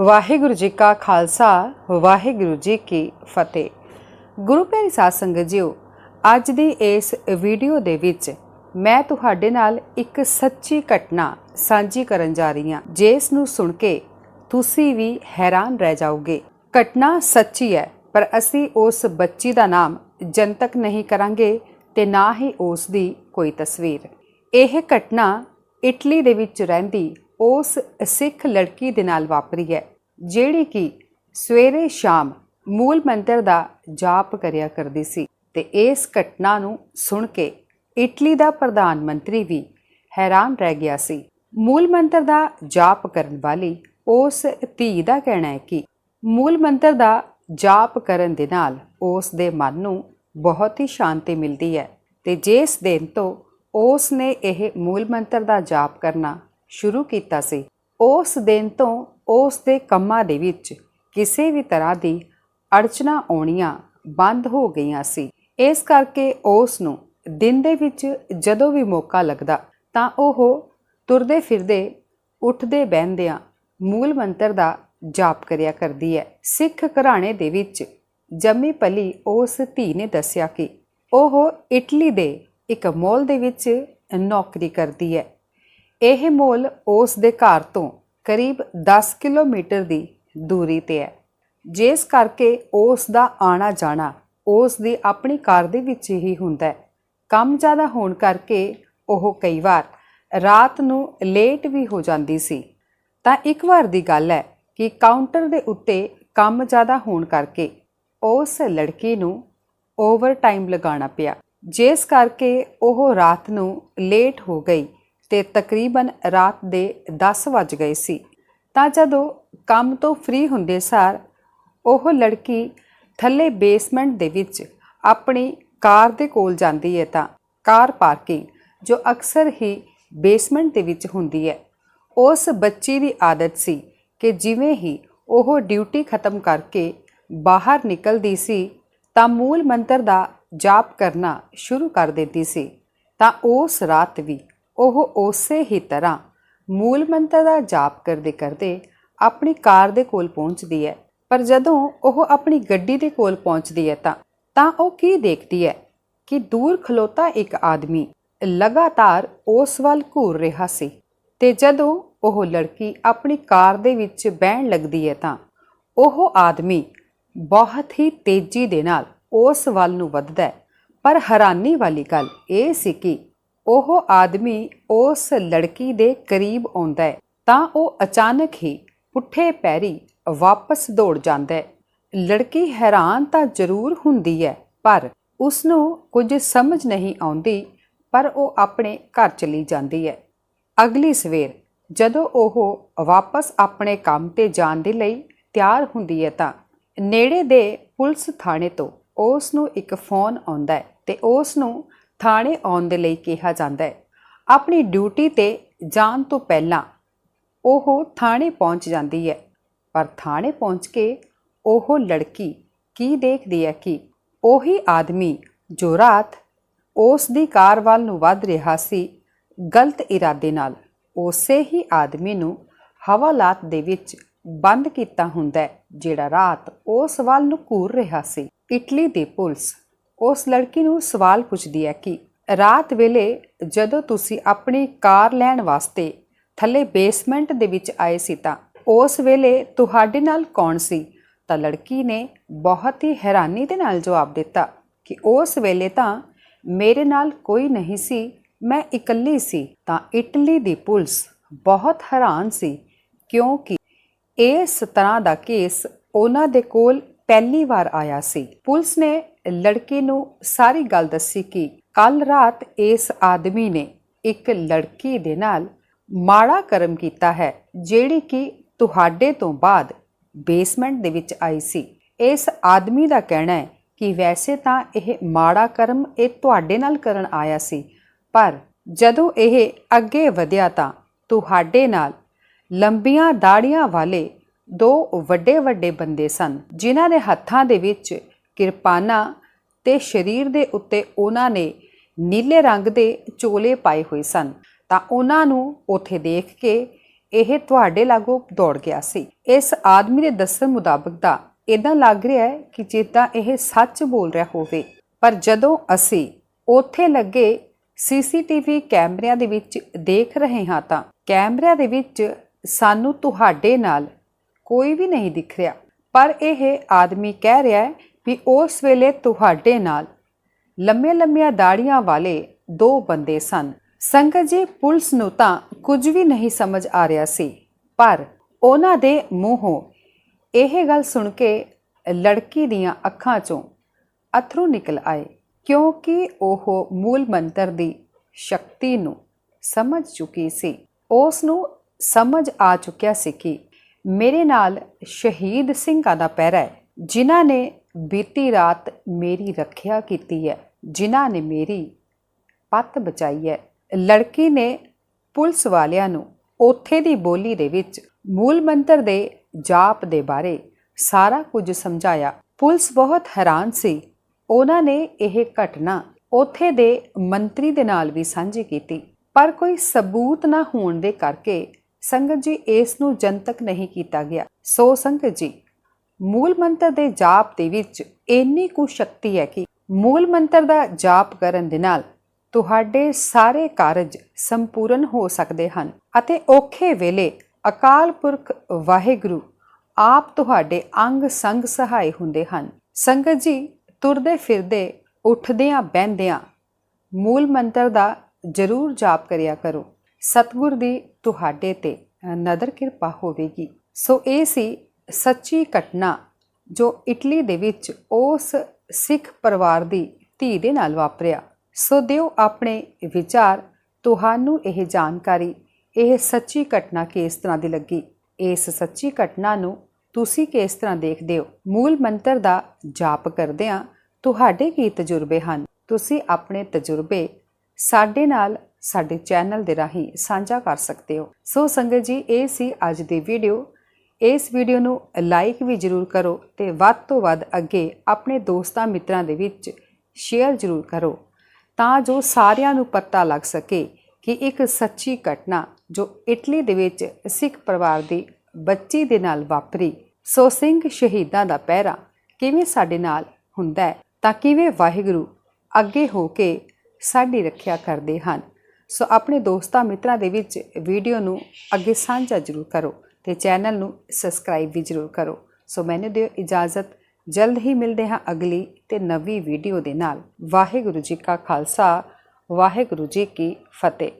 ਵਾਹਿਗੁਰੂ ਜੀ ਕਾ ਖਾਲਸਾ, ਵਾਹਿਗੁਰੂ ਜੀ ਕੀ ਫਤਿਹ। ਗੁਰੂ ਪਿਆਰੀ ਸਾਧ ਸੰਗਤ ਜੀਓ, ਅੱਜ ਦੀ ਇਸ ਵੀਡੀਓ ਦੇ ਵਿੱਚ ਮੈਂ ਤੁਹਾਡੇ ਨਾਲ ਇੱਕ ਸੱਚੀ ਘਟਨਾ ਸਾਂਝੀ ਕਰਨ ਜਾ ਰਹੀ ਹਾਂ, ਜਿਸ ਨੂੰ ਸੁਣ ਕੇ ਤੁਸੀਂ ਵੀ ਹੈਰਾਨ ਰਹਿ ਜਾਓਗੇ। ਘਟਨਾ ਸੱਚੀ ਹੈ, ਪਰ ਅਸੀਂ ਉਸ ਬੱਚੀ ਦਾ ਨਾਮ ਜਨਤਕ ਨਹੀਂ ਕਰਾਂਗੇ ਤੇ ਨਾ ਹੀ ਉਸ ਦੀ ਕੋਈ ਤਸਵੀਰ। ਇਹ ਘਟਨਾ ਇਟਲੀ ਦੇ ਵਿੱਚ ਰਹਿੰਦੀ ਉਸ ਸਿੱਖ ਲੜਕੀ ਦੇ ਨਾਲ ਵਾਪਰੀ ਹੈ। ਜਿਹੜੀ ਕਿ ਸਵੇਰੇ ਸ਼ਾਮ ਮੂਲ ਮੰਤਰ ਦਾ ਜਾਪ ਕਰਿਆ ਕਰਦੀ ਸੀ ਤੇ ਇਸ ਘਟਨਾ ਨੂੰ ਸੁਣ ਕੇ ਇਟਲੀ ਦਾ ਪ੍ਰਧਾਨ ਮੰਤਰੀ ਵੀ ਹੈਰਾਨ ਰਹਿ ਗਿਆ ਸੀ। ਮੂਲ ਮੰਤਰ ਦਾ ਜਾਪ ਕਰਨ ਵਾਲੀ ਉਸ ਧੀ ਦਾ ਕਹਿਣਾ ਹੈ ਕਿ ਮੂਲ ਮੰਤਰ ਦਾ ਜਾਪ ਕਰਨ ਦੇ ਨਾਲ ਉਸ ਦੇ ਮਨ ਨੂੰ ਬਹੁਤ ਹੀ ਸ਼ਾਂਤੀ ਮਿਲਦੀ ਹੈ ਤੇ ਜਿਸ ਦਿਨ ਤੋਂ ਉਸ ਨੇ ਇਹ ਮੂਲ ਮੰਤਰ ਦਾ ਜਾਪ ਕਰਨਾ ਸ਼ੁਰੂ ਕੀਤਾ ਸੀ, ਉਸ ਦਿਨ ਤੋਂ ਉਸ ਦੇ ਕੰਮਾਂ ਦੇ ਵਿੱਚ ਕਿਸੇ ਵੀ ਤਰ੍ਹਾਂ ਦੀ ਅੜਚਨਾ ਆਉਣੀਆਂ ਬੰਦ ਹੋ ਗਈਆਂ ਸੀ। ਇਸ ਕਰਕੇ ਉਸ ਨੂੰ ਦਿਨ ਦੇ ਵਿੱਚ ਜਦੋਂ ਵੀ ਮੌਕਾ ਲੱਗਦਾ, ਤਾਂ ਉਹ ਤੁਰਦੇ ਫਿਰਦੇ ਉੱਠਦੇ ਬਹਿੰਦਿਆਂ ਮੂਲ ਮੰਤਰ ਦਾ ਜਾਪ ਕਰਿਆ ਕਰਦੀ ਹੈ। ਸਿੱਖ ਘਰਾਣੇ ਦੇ ਵਿੱਚ ਜੰਮੀ ਪਲੀ ਉਸ ਧੀ ਨੇ ਦੱਸਿਆ ਕਿ ਉਹ ਇਟਲੀ ਦੇ ਇੱਕ ਮਾਲ ਦੇ ਵਿੱਚ ਨੌਕਰੀ ਕਰਦੀ ਹੈ। ਇਹ ਮਾਲ ਉਸ ਦੇ ਘਰ ਤੋਂ ਕਰੀਬ 10 ਕਿਲੋਮੀਟਰ ਦੀ ਦੂਰੀ ਤੇ ਹੈ। ਜਿਸ ਕਰਕੇ ਉਸ ਦਾ ਆਣਾ ਜਾਣਾ ਉਸ ਦੀ ਆਪਣੀ ਕਾਰ ਦੇ ਵਿੱਚ ਹੀ ਹੁੰਦਾ ਹੈ। ਕੰਮ ਜ਼ਿਆਦਾ ਹੋਣ ਕਰਕੇ ਉਹ ਕਈ ਵਾਰ ਰਾਤ ਨੂੰ ਲੇਟ ਵੀ ਹੋ ਜਾਂਦੀ ਸੀ। ਤਾਂ ਇੱਕ ਵਾਰ ਦੀ ਗੱਲ ਹੈ ਕਿ ਕਾਊਂਟਰ ਦੇ ਉੱਤੇ ਕੰਮ ਜ਼ਿਆਦਾ ਹੋਣ ਕਰਕੇ ਉਸ ਲੜਕੀ ਨੂੰ ਓਵਰ ਟਾਈਮ ਲਗਾਉਣਾ ਪਿਆ। ਜਿਸ ਕਰਕੇ ਉਹ ਰਾਤ ਨੂੰ ਲੇਟ ਹੋ ਗਈ। ਤੇ ਤਕਰੀਬਨ ਰਾਤ ਦੇ 10 ਵੱਜ ਗਏ ਸੀ। ਤਾਂ ਜਦੋਂ ਕੰਮ ਤੋਂ ਫ੍ਰੀ ਹੁੰਦੇ ਸਾਰ ਉਹ ਲੜਕੀ ਥੱਲੇ ਬੇਸਮੈਂਟ ਦੇ ਵਿੱਚ ਆਪਣੀ ਕਾਰ ਦੇ ਕੋਲ ਜਾਂਦੀ ਹੈ ਤਾਂ ਕਾਰ ਪਾਰਕਿੰਗ ਜੋ ਅਕਸਰ ਹੀ ਬੇਸਮੈਂਟ ਦੇ ਵਿੱਚ ਹੁੰਦੀ ਹੈ, ਉਸ ਬੱਚੀ ਦੀ ਆਦਤ ਸੀ ਕਿ ਜਿਵੇਂ ਹੀ ਉਹ ਡਿਊਟੀ ਖਤਮ ਕਰਕੇ ਬਾਹਰ ਨਿਕਲਦੀ ਸੀ ਤਾਂ ਮੂਲ ਮੰਤਰ ਦਾ ਜਾਪ ਕਰਨਾ ਸ਼ੁਰੂ ਕਰ ਦਿੰਦੀ ਸੀ। ਤਾਂ ਉਸ ਰਾਤ ਵੀ ਉਹ ਉਸੇ ਹੀ ਤਰ੍ਹਾਂ ਮੂਲ ਮੰਤਰ ਦਾ ਜਾਪ ਕਰਦੇ ਕਰਦੇ ਆਪਣੀ ਕਾਰ ਦੇ ਕੋਲ ਪਹੁੰਚਦੀ ਹੈ। ਪਰ ਜਦੋਂ ਉਹ ਆਪਣੀ ਗੱਡੀ ਦੇ ਕੋਲ ਪਹੁੰਚਦੀ ਹੈ ਤਾਂ ਤਾਂ ਉਹ ਕੀ ਦੇਖਦੀ ਹੈ ਕਿ ਦੂਰ ਖਲੋਤਾ ਇੱਕ ਆਦਮੀ ਲਗਾਤਾਰ ਉਸ ਵੱਲ ਘੂਰ ਰਿਹਾ ਸੀ ਤੇ ਜਦੋਂ ਉਹ ਲੜਕੀ ਆਪਣੀ ਕਾਰ ਦੇ ਵਿੱਚ ਬਹਿਣ ਲੱਗਦੀ ਹੈ ਤਾਂ ਉਹ ਆਦਮੀ ਬਹੁਤ ਹੀ ਤੇਜ਼ੀ ਦੇ ਨਾਲ ਉਸ ਵੱਲ ਨੂੰ ਵੱਧਦਾ ਹੈ। ਪਰ ਹੈਰਾਨੀ ਵਾਲੀ ਗੱਲ ਇਹ ਸੀ ਕਿ ਉਹ ਆਦਮੀ ਉਸ ਲੜਕੀ ਦੇ ਕਰੀਬ ਆਉਂਦਾ ਹੈ, ਤਾਂ ਉਹ ਅਚਾਨਕ ਹੀ ਪੁੱਠੇ ਪੈਰੀ ਵਾਪਸ ਦੌੜ ਜਾਂਦਾ ਹੈ। ਲੜਕੀ ਹੈਰਾਨ ਤਾਂ ਜ਼ਰੂਰ ਹੁੰਦੀ ਹੈ, ਪਰ ਉਸ ਨੂੰ ਕੁਝ ਸਮਝ ਨਹੀਂ ਆਉਂਦੀ, ਪਰ ਉਹ ਆਪਣੇ ਘਰ ਚਲੀ ਜਾਂਦੀ ਹੈ। ਅਗਲੀ ਸਵੇਰ ਜਦੋਂ ਉਹ ਵਾਪਸ ਆਪਣੇ ਕੰਮ ਤੇ ਜਾਣ ਦੇ ਲਈ ਤਿਆਰ ਹੁੰਦੀ ਹੈ, ਤਾਂ ਨੇੜੇ ਦੇ ਪੁਲਿਸ ਥਾਣੇ ਤੋਂ ਉਸ ਨੂੰ ਇੱਕ ਫੋਨ ਆਉਂਦਾ ਹੈ ਤੇ ਉਸ ਨੂੰ ਥਾਣੇ ਆਉਣ ਦੇ ਲਈ ਕਿਹਾ ਜਾਂਦਾ ਹੈ। ਆਪਣੀ ਡਿਊਟੀ ਤੇ ਜਾਣ ਤੋਂ ਪਹਿਲਾਂ ਉਹ ਥਾਣੇ ਪਹੁੰਚ ਜਾਂਦੀ ਹੈ। ਪਰ ਥਾਣੇ ਪਹੁੰਚ ਕੇ ਉਹ ਲੜਕੀ ਕੀ ਦੇਖਦੀ ਹੈ ਕਿ ਉਹੀ ਆਦਮੀ ਜੋ ਰਾਤ ਉਸ ਦੀ ਕਾਰ ਵੱਲ ਨੂੰ ਵੱਧ ਰਿਹਾ ਸੀ, ਗਲਤ ਇਰਾਦੇ ਨਾਲ ਉਸੇ ਹੀ ਆਦਮੀ ਨੂੰ ਹਵਾਲਾਤ ਦੇ ਵਿੱਚ ਬੰਦ ਕੀਤਾ ਹੁੰਦਾ ਹੈ, ਜਿਹੜਾ ਰਾਤ ਉਸ ਵੱਲ ਨੂੰ ਘੂਰ ਰਿਹਾ ਸੀ। ਇਟਲੀ ਦੀ ਪੁਲਿਸ ਉਸ ਲੜਕੀ ਨੂੰ ਸਵਾਲ ਪੁੱਛਦੀ ਹੈ ਕਿ ਰਾਤ ਵੇਲੇ ਜਦੋਂ ਤੁਸੀਂ ਆਪਣੀ ਕਾਰ ਲੈਣ ਵਾਸਤੇ ਥੱਲੇ ਬੇਸਮੈਂਟ ਦੇ ਵਿੱਚ ਆਏ ਸੀ ਤਾਂ ਉਸ ਵੇਲੇ ਤੁਹਾਡੇ ਨਾਲ ਕੌਣ ਸੀ? ਤਾਂ ਲੜਕੀ ਨੇ ਬਹੁਤ ਹੀ ਹੈਰਾਨੀ ਦੇ ਨਾਲ ਜਵਾਬ ਦਿੱਤਾ ਕਿ ਉਸ ਵੇਲੇ ਤਾਂ ਮੇਰੇ ਨਾਲ ਕੋਈ ਨਹੀਂ ਸੀ, ਮੈਂ ਇਕੱਲੀ ਸੀ। ਤਾਂ ਇਟਲੀ ਦੀ ਪੁਲਿਸ ਬਹੁਤ ਹੈਰਾਨ ਸੀ ਕਿਉਂਕਿ ਇਸ ਤਰ੍ਹਾਂ ਦਾ ਕੇਸ ਉਹਨਾਂ ਦੇ ਕੋਲ ਪਹਿਲੀ ਵਾਰ ਆਇਆ ਸੀ। ਪੁਲਿਸ ਨੇ ਲੜਕੀ ਨੂੰ ਸਾਰੀ ਗੱਲ ਦੱਸੀ ਕਿ ਕੱਲ ਰਾਤ ਇਸ ਆਦਮੀ ਨੇ ਇੱਕ ਲੜਕੀ ਦੇ ਨਾਲ ਮਾੜਾ ਕਰਮ ਕੀਤਾ ਹੈ, ਜਿਹੜੀ ਕਿ ਤੁਹਾਡੇ ਤੋਂ ਬਾਅਦ ਬੇਸਮੈਂਟ ਦੇ ਵਿੱਚ ਆਈ ਸੀ। ਇਸ ਆਦਮੀ ਦਾ ਕਹਿਣਾ ਹੈ ਕਿ ਵੈਸੇ ਤਾਂ ਇਹ ਮਾੜਾ ਕਰਮ ਇਹ ਤੁਹਾਡੇ ਨਾਲ ਕਰਨ ਆਇਆ ਸੀ, ਪਰ ਜਦੋਂ ਇਹ ਅੱਗੇ ਵਧਿਆ ਤਾਂ ਤੁਹਾਡੇ ਨਾਲ ਲੰਬੀਆਂ ਦਾੜੀਆਂ ਵਾਲੇ ਦੋ ਵੱਡੇ ਵੱਡੇ ਬੰਦੇ ਸਨ, ਜਿਨ੍ਹਾਂ ਦੇ ਹੱਥਾਂ ਦੇ ਵਿੱਚ ਕਿਰਪਾਨਾਂ ਤੇ ਸਰੀਰ ਦੇ ਉੱਤੇ ਉਹਨਾਂ ਨੇ ਨੀਲੇ ਰੰਗ ਦੇ ਚੋਲੇ ਪਾਏ ਹੋਏ ਸਨ। ਤਾਂ ਉਹਨਾਂ ਨੂੰ ਉੱਥੇ ਦੇਖ ਕੇ ਇਹ ਤੁਹਾਡੇ ਲਾਗੋ ਦੌੜ ਗਿਆ ਸੀ। ਇਸ ਆਦਮੀ ਦੇ ਦੱਸਣ ਮੁਤਾਬਕ ਤਾਂ ਇਦਾਂ ਲੱਗ ਰਿਹਾ ਹੈ ਕਿ ਜਿੱਦਾਂ ਇਹ ਸੱਚ ਬੋਲ ਰਿਹਾ ਹੋਵੇ। ਪਰ ਜਦੋਂ ਅਸੀਂ ਉੱਥੇ ਲੱਗੇ ਸੀਸੀਟੀਵੀ ਕੈਮਰਿਆਂ ਦੇ ਵਿੱਚ ਦੇਖ ਰਹੇ ਹਾਂ ਤਾਂ ਕੈਮਰਿਆਂ ਦੇ ਵਿੱਚ ਸਾਨੂੰ ਤੁਹਾਡੇ ਨਾਲ ਕੋਈ ਵੀ ਨਹੀਂ ਦਿਖ ਰਿਹਾ। ਪਰ ਇਹ ਆਦਮੀ ਕਹਿ ਰਿਹਾ ਹੈ ਵੀ ਉਸ ਵੇਲੇ ਤੁਹਾਡੇ ਨਾਲ ਲੰਮੀਆਂ ਲੰਮੀਆਂ ਦਾੜੀਆਂ ਵਾਲੇ ਦੋ ਬੰਦੇ ਸਨ। ਸੰਗਤ ਜੀ, ਪੁਲਿਸ ਨੂੰ ਤਾਂ ਕੁਝ ਵੀ ਨਹੀਂ ਸਮਝ ਆ ਰਿਹਾ ਸੀ, ਪਰ ਉਹਨਾਂ ਦੇ ਮੂੰਹੋਂ ਇਹ ਗੱਲ ਸੁਣ ਕੇ ਲੜਕੀ ਦੀਆਂ ਅੱਖਾਂ 'ਚੋਂ ਅਥਰੂ ਨਿਕਲ ਆਏ, ਕਿਉਂਕਿ ਉਹ ਮੂਲ ਮੰਤਰ ਦੀ ਸ਼ਕਤੀ ਨੂੰ ਸਮਝ ਚੁੱਕੀ ਸੀ। ਉਸ ਨੂੰ ਸਮਝ ਆ ਚੁੱਕਿਆ ਸੀ ਕਿ ਮੇਰੇ ਨਾਲ ਸ਼ਹੀਦ ਸਿੰਘਾਂ ਦਾ ਪਹਿਰਾ ਹੈ, ਜਿਨ੍ਹਾਂ ਨੇ ਬੀਤੀ ਰਾਤ ਮੇਰੀ ਰੱਖਿਆ ਕੀਤੀ ਹੈ, ਜਿਨ੍ਹਾਂ ਨੇ ਮੇਰੀ ਪੱਤ ਬਚਾਈ ਹੈ। ਲੜਕੀ ਨੇ ਪੁਲਿਸ ਵਾਲਿਆਂ ਨੂੰ ਉੱਥੇ ਦੀ ਬੋਲੀ ਦੇ ਵਿੱਚ ਮੂਲ ਮੰਤਰ ਦੇ ਜਾਪ ਦੇ ਬਾਰੇ ਸਾਰਾ ਕੁਝ ਸਮਝਾਇਆ। ਪੁਲਿਸ ਬਹੁਤ ਹੈਰਾਨ ਸੀ। ਉਹਨਾਂ ਨੇ ਇਹ ਘਟਨਾ ਉੱਥੇ ਦੇ ਮੰਤਰੀ ਦੇ ਨਾਲ ਵੀ ਸਾਂਝੀ ਕੀਤੀ, ਪਰ ਕੋਈ ਸਬੂਤ ਨਾ ਹੋਣ ਦੇ ਕਰਕੇ ਸੰਗਤ ਜੀ, ਇਸ ਨੂੰ ਜਨਤਕ ਨਹੀਂ ਕੀਤਾ ਗਿਆ। ਸੋ ਸੰਗਤ ਜੀ, ਮੂਲ ਮੰਤਰ ਦੇ ਜਾਪ ਦੇ ਵਿੱਚ ਇੰਨੀ ਕੁ ਸ਼ਕਤੀ ਹੈ ਕਿ ਮੂਲ ਮੰਤਰ ਦਾ ਜਾਪ ਕਰਨ ਦੇ ਨਾਲ ਤੁਹਾਡੇ ਸਾਰੇ ਕਾਰਜ ਸੰਪੂਰਨ ਹੋ ਸਕਦੇ ਹਨ ਅਤੇ ਔਖੇ ਵੇਲੇ ਅਕਾਲ ਪੁਰਖ ਵਾਹਿਗੁਰੂ ਆਪ ਤੁਹਾਡੇ ਅੰਗ ਸੰਗ ਸਹਾਈ ਹੁੰਦੇ ਹਨ। ਸੰਗਤ ਜੀ, ਤੁਰਦੇ ਫਿਰਦੇ, ਉੱਠਦਿਆਂ ਬਹਿੰਦਿਆਂ ਮੂਲ ਮੰਤਰ ਦਾ ਜ਼ਰੂਰ ਜਾਪ ਕਰਿਆ ਕਰੋ। ਸਤਿਗੁਰ ਦੀ ਤੁਹਾਡੇ ਤੇ ਨਦਰ ਕਿਰਪਾ ਹੋਵੇਗੀ। ਸੋ ਇਹ ਸੀ ਸੱਚੀ ਘਟਨਾ ਜੋ ਇਟਲੀ ਦੇ ਵਿੱਚ ਉਸ ਸਿੱਖ ਪਰਿਵਾਰ ਦੀ ਧੀ ਦੇ ਨਾਲ ਵਾਪਰਿਆ। ਸੋ ਦਿਓ ਆਪਣੇ ਵਿਚਾਰ, ਤੁਹਾਨੂੰ ਇਹ ਜਾਣਕਾਰੀ, ਇਹ ਸੱਚੀ ਘਟਨਾ ਕਿਸ ਤਰ੍ਹਾਂ ਦੀ ਲੱਗੀ? ਇਸ ਸੱਚੀ ਘਟਨਾ ਨੂੰ ਤੁਸੀਂ ਕਿਸ ਤਰ੍ਹਾਂ ਦੇਖਦੇ ਹੋ? ਮੂਲ ਮੰਤਰ ਦਾ ਜਾਪ ਕਰਦਿਆਂ ਤੁਹਾਡੇ ਕੀ ਤਜਰਬੇ ਹਨ। ਤੁਸੀਂ ਆਪਣੇ ਤਜਰਬੇ ਸਾਡੇ ਨਾਲ ਸਾਡੇ ਚੈਨਲ ਦੇ ਰਾਹੀਂ ਸਾਂਝਾ ਕਰ ਸਕਦੇ ਹੋ। ਸੋ ਸੰਗਤ ਜੀ, ਇਹ ਸੀ ਅੱਜ ਦੀ ਵੀਡੀਓ। ਇਸ ਵੀਡੀਓ ਨੂੰ ਲਾਈਕ ਵੀ ਜਰੂਰ ਕਰੋ ਤੇ ਵੱਧ ਤੋਂ ਵੱਧ ਅੱਗੇ ਆਪਣੇ ਦੋਸਤਾਂ ਮਿੱਤਰਾਂ ਦੇ ਵਿੱਚ ਸ਼ੇਅਰ ਜਰੂਰ ਕਰੋ ਤਾਂ ਜੋ ਸਾਰਿਆਂ ਨੂੰ ਪਤਾ ਲੱਗ ਸਕੇ ਕਿ ਇੱਕ ਸੱਚੀ ਘਟਨਾ ਜੋ ਇਟਲੀ ਦੇ ਵਿੱਚ ਸਿੱਖ ਪਰਿਵਾਰ ਦੀ ਬੱਚੀ ਦੇ ਨਾਲ ਵਾਪਰੀ। ਸੋ ਸਿੰਘ ਸ਼ਹੀਦਾਂ ਦਾ ਪਹਿਰਾ ਕਿਵੇਂ ਸਾਡੇ ਨਾਲ ਹੁੰਦਾ ਹੈ ਤਾਂ ਕਿਵੇਂ ਵਾਹਿਗੁਰੂ ਅੱਗੇ ਹੋ ਕੇ ਸਾਡੀ ਰੱਖਿਆ ਕਰਦੇ ਹਨ। ਸੋ ਆਪਣੇ ਦੋਸਤਾਂ ਮਿੱਤਰਾਂ ਦੇ ਵਿੱਚ ਵੀਡੀਓ ਨੂੰ ਅੱਗੇ ਸਾਂਝਾ ਜ਼ਰੂਰ ਕਰੋ ਤੇ ਚੈਨਲ ਨੂੰ ਸਬਸਕ੍ਰਾਈਬ ਵੀ ਜ਼ਰੂਰ ਕਰੋ। ਸੋ ਮੈਨੂੰ ਦਿਓ ਇਜਾਜ਼ਤ। ਜਲਦ ਹੀ ਮਿਲਦੇ ਹਾਂ ਅਗਲੀ ਤੇ ਨਵੀਂ ਵੀਡੀਓ ਦੇ ਨਾਲ। ਵਾਹਿਗੁਰੂ ਜੀ ਕਾ ਖਾਲਸਾ, ਵਾਹਿਗੁਰੂ ਜੀ ਕੀ ਫਤਿਹ।